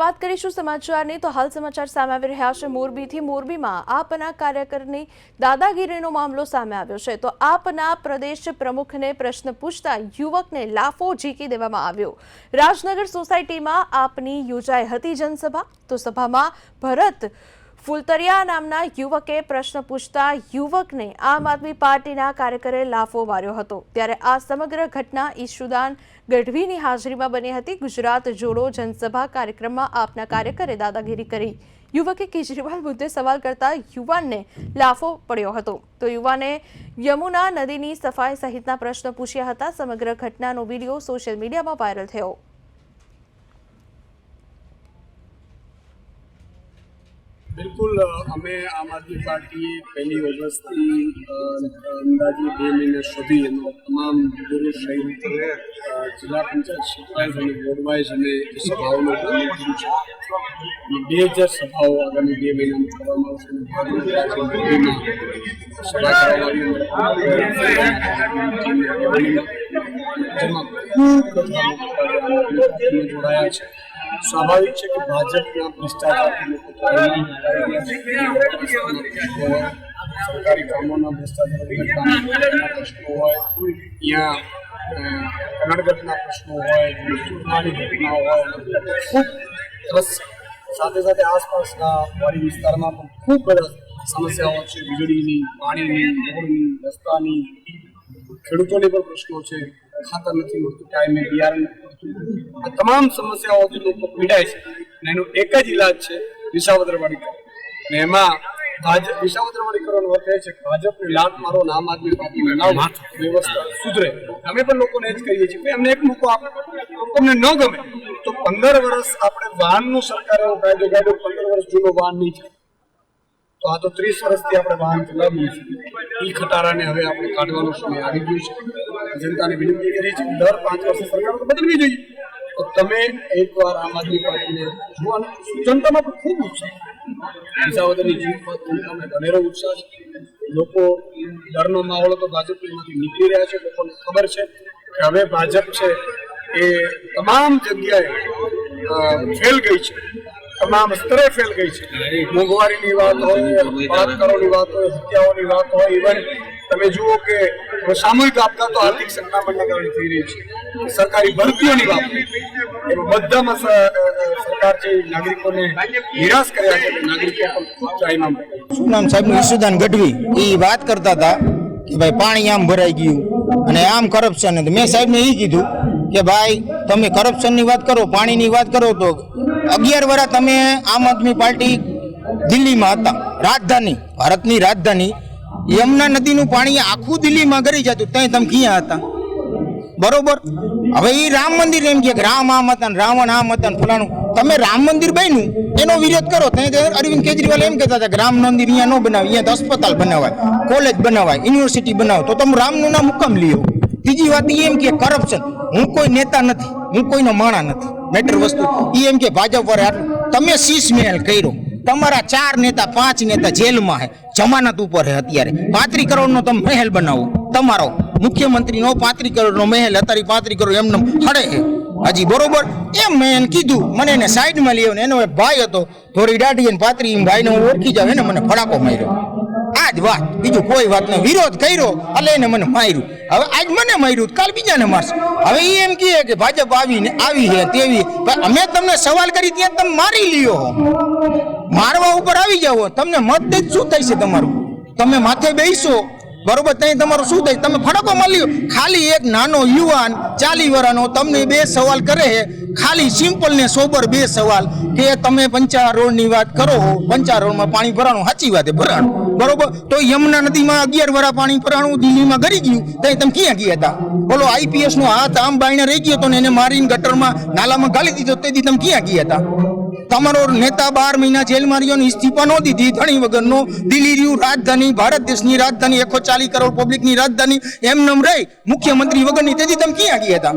વાત કરીશું સમાચારની તો હાલ સમાચાર સામે આવી રહ્યા છે. મોરબીથી મોરબીમાં આપના કાર્યકરની દાદાગીરીનો મામલો સામે આવ્યો છે. તો આપના પ્રદેશ પ્રમુખને પ્રશ્ન પૂછતા યુવકને લાફો ઝીકી દેવામાં આવ્યો. રાજનગર સોસાયટીમાં આપની યોજાઈ હતી જનસભા. તો સભામાં ભરત ફુલતરિયા નામના યુવકે પ્રશ્ન પૂછતા યુવકને આમ આદમી પાર્ટીના કાર્યકરે લાફો માર્યો હતો. ત્યારે આ સમગ્ર ઘટના ઈશુદાન ગઢવીની હાજરીમાં બની હતી. ગુજરાત જોડો જનસભા કાર્યક્રમમાં આપના કાર્યકરે દાદાગીરી કરી. યુવકે કેજરીવાલ મુદ્દે સવાલ કરતા યુવાનને લાફો પડ્યો હતો. તો યુવાને યમુના નદીની સફાઈ સહિતના પ્રશ્ન પૂછ્યા હતા. સમગ્ર ઘટનાનો વીડિયો સોશિયલ મીડિયામાં વાયરલ થયો. બિલકુલ અમે આમ આદમી પાર્ટીએ પહેલી ઓગસ્ટથી અંદાજે બે મહિના સુધી એનો તમામ દૂર સહિત જિલ્લા પંચાયત સરપ્રાઇઝ અને બોર્ડવાઇઝ અને સભાઓનો કર્યું છે. બે હજાર સભાઓ આગામી બે મહિનામાં કરવામાં આવશે સભા કરવાની જેમાં ખૂબ બધા જોડાયા છે. સ્વાભાવિક છે કે ભાજપના પરિણામ સરકારી કામોના ભ્રષ્ટાચાર પ્રશ્નો હોય, ત્યાં કનડગતના પ્રશ્નો હોય મૃત્યુની ઘટનાઓ હોય, ખૂબ રસ, સાથે સાથે આસપાસના વાડી વિસ્તારમાં પણ ખૂબ બધા સમસ્યાઓ છે. વીજળીની, પાણીની, રોડની, રસ્તાની, ખેડૂતોને પણ પ્રશ્નો છે. ખાતર નથી મળતું. ટાઈમે બિયારણ આ તમામ સમસ્યાઓથી લોકો પીડાય છે. અને એનો એક જ ઇલાજ છે વિસાવદરવાળી અને એમાં ભાજપ વિસાવદરવાળી કરવાનો અર્થ એ છે કે ભાજપને લાટ મારો, ને આમ આદમી પાર્ટી વ્યવસ્થા સુધરે. અમે પણ લોકોને જ કહીએ છીએ કે અમને એક મોકો આપો. તમને ન ગમે તો પંદર વર્ષ આપણે વાહનનું સરકાર એવો કાયદો કાયદો પંદર વર્ષ જૂનો વાહન નહીં છે તો આ તો ત્રીસ વર્ષથી આપણે વાહન ચલાવીએ છીએ. એ ખટારાને હવે આપણે કાઢવાનો સમય આવી ગયો છે. જનતાને વિનંતી કરી છે. દર પાંચ વર્ષે સરકાર બદલવી જોઈએ. તો તમે એકવાર આમ આદમી પાર્ટીને જુઓ જનતામાં પણ ખૂબ ઉત્સાહ વિસાવદરની જીવનમાં જનતાને ઘણેરો ઉત્સાહ છે. લોકો, ડરનો માહોલ તો ભાજપમાંથી નીકળી રહ્યા છે, લોકોને ખબર છે કે હવે ભાજપ છે એ તમામ જગ્યાએ ફેલ ગઈ છે. તમામ સ્તરે ફેલ ગઈ છે. મોંઘવારીની વાત હોય બળાત્કારોની વાત હોય, હત્યાઓની વાત હોય ઇવન તમે જુઓ કે સામૂહિક આપઘાતો આર્થિક સંકળામણના કારણે થઈ રહી છે. સરકારી ભરતીઓની એમાં બધામાં સરકાર જે નાગરિકોને નિરાશ કર્યા છે નાગરિકો. શું નામ સાહેબ ઈશુદાન ગઢવી, એ વાત કરતા હતા કે ભાઈ પાણી આમ ભરાઈ ગયું અને આમ કરપ્શન મેં સાહેબને એ કીધું કે ભાઈ, તમે કરપ્શનની વાત કરો, પાણીની વાત કરો તો અગિયાર વર્ષ તમે આમ આદમી પાર્ટી દિલ્હીમાં હતા. રાજધાની, ભારતની રાજધાની યમુના નદીનું પાણી આખું દિલ્હીમાં ગરી જતું, ત્યાં તમે ક્યાં હતા? બરોબર? હવે એ રામ મંદિર એમ કે રામ આમ હતા રાવણ આમ હતા ફલાણું. તમે રામ મંદિર બન્યું, એનો વિરોધ કરો. ત્યાં અરવિંદ કેજરીવાલ એમ કહેતા હતા કે રામ મંદિર અહીંયા ન બનાવે અહીંયા અસ્પતાલ બનાવાય, કોલેજ બનાવાય, યુનિવર્સિટી બનાવો. તો તમે રામનું નામ હુકમ લ્યો. ત્રીજી વાત એ એમ કે કરપ્શન. હું કોઈ નેતા નથી, હું કોઈનો માણા નથી, મેટર વસ્તુ. એ એમ કે ભાજપ વાળા તમે શીશ મહેલ કર્યો. તમારા ચાર નેતા, પાંચ નેતા જેલમાં હે, જમાનત ઉપર હે અત્યારે. પાંત્રી કરોડનો તમે મહેલ બનાવો. તમારો મુખ્યમંત્રીનો પાંત્રી કરોડનો મહેલ અત્યારે પાંત્રી કરોડ એમને હડે હે. હજી, બરોબર? એમ મેં એને કીધું, મને એને સાઈડમાં લઈ આવ્યો એનો એક ભાઈ હતો થોડી દાઢી અને પાત્રી એમ ભાઈને હું ઓળખી જાવ એને મને ફડાકો માર્યો. આ જ વાત, બીજું કોઈ વાત નહીં. વિરોધ કર્યો, એટલે એને મને માર્યું. હવે આજ મને માર્યું કાલ બીજાને મારશે. હવે એ એમ કહે કે ભાજપ આવીને આવી છે તેવી. અમે તમને સવાલ કરી, ત્યાં તમે મારી લ્યો. મારવા ઉપર આવી જાવ તમને મત દે શું થશે તમારું? તમે માથે બેસો, બરોબર ત્યાં તમારું શું થાય? તમે ફડકો મળ્યો ખાલી એક નાનો યુવાન ચાલી વરાનો તમને બે સવાલ કરે છે. ખાલી સિમ્પલ ને સોબર બે સવાલ કે તમે પંચા રોડની વાત કરો પંચા રોડમાં પાણી ભરાણું સાચી વાત ભરાણું. બરોબર? તો યમુના નદીમાં અગિયાર વરા પાણી ભરાણું, દિલ્હીમાં ગરી ગયું. ત્યાં તમે ક્યાં ગયા હતા? બોલો આઈપીએસ નો હાથ આમ બાઈને રહી ગયો તો ને એને મારીને ગટરમાં નાલામાં ગાલી દીધો તેથી તમે ક્યાં ગયા હતા? તમારો નેતા બાર મહિના જેલમાં રહ્યો ઇસ્તીફા નો દીધી. ધણી વગરનો દિલ્હી રહ્યું રાજધાની, ભારત દેશની રાજધાની એકસો ચાલીસ કરોડ પબ્લિકની રાજધાની. એમ નમ રહી મુખ્યમંત્રી વગરની. તેથી તમે ક્યાં ગયા હતા?